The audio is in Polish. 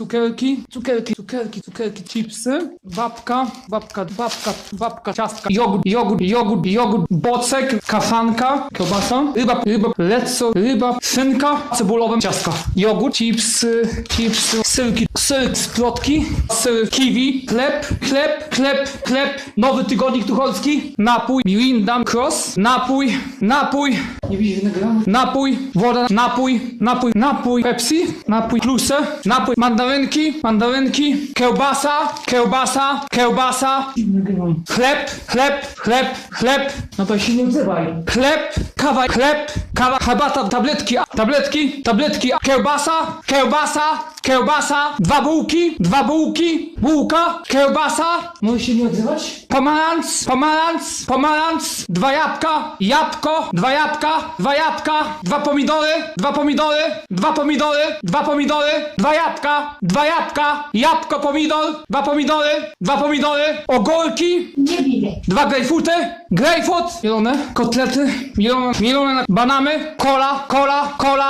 cukierki, cukierki, cukierki, cukierki, chipsy, babka, babka, babka, babka, ciastka, jogurt, jogurt, jogurt, jogurt, bocek, kaszanka, kiełbasa, ryba, ryba, lecco, ryba, szynka, cebulowe, ciastka, jogurt, chipsy, chipsy, syrki, syr, splotki, syr, kiwi, chleb, chleb, chleb, chleb, nowy tygodnik tucholski, napój, Mirinda, cross, napój, napój, nie widzisz wynegramy? Napój, woda, napój, napój, napój, Pepsi, napój, plusy, napój, mandarynki, mandarynki, kiełbasa, kiełbasa, kiełbasa, chleb, chleb, chleb, chleb, no to się nie odzywaj, chleb, kawa, chleb, kawa, herbata, tabletki, a- tabletki, tabletki, a- kiełbasa, kiełbasa, kiełbasa, dwa bułki, dwa bułki, bułka, kiełbasa, może się nie odzywać? Pomarańcz, pomarańcz, pomarańcz, dwa jabłka, jabłko, dwa jabłka, dwa jabłka, dwa pomidory, dwa pomidory, dwa pomidory, dwa pomidory, dwa jabłka, dwa jabłka, jabłko, pomidor, dwa pomidory, dwa pomidory, ogórki, Nie widać. Dwa grejpfruty, grejpfrut, mielone, kotlety, mielone, mielone na banany, kola, kola, kola.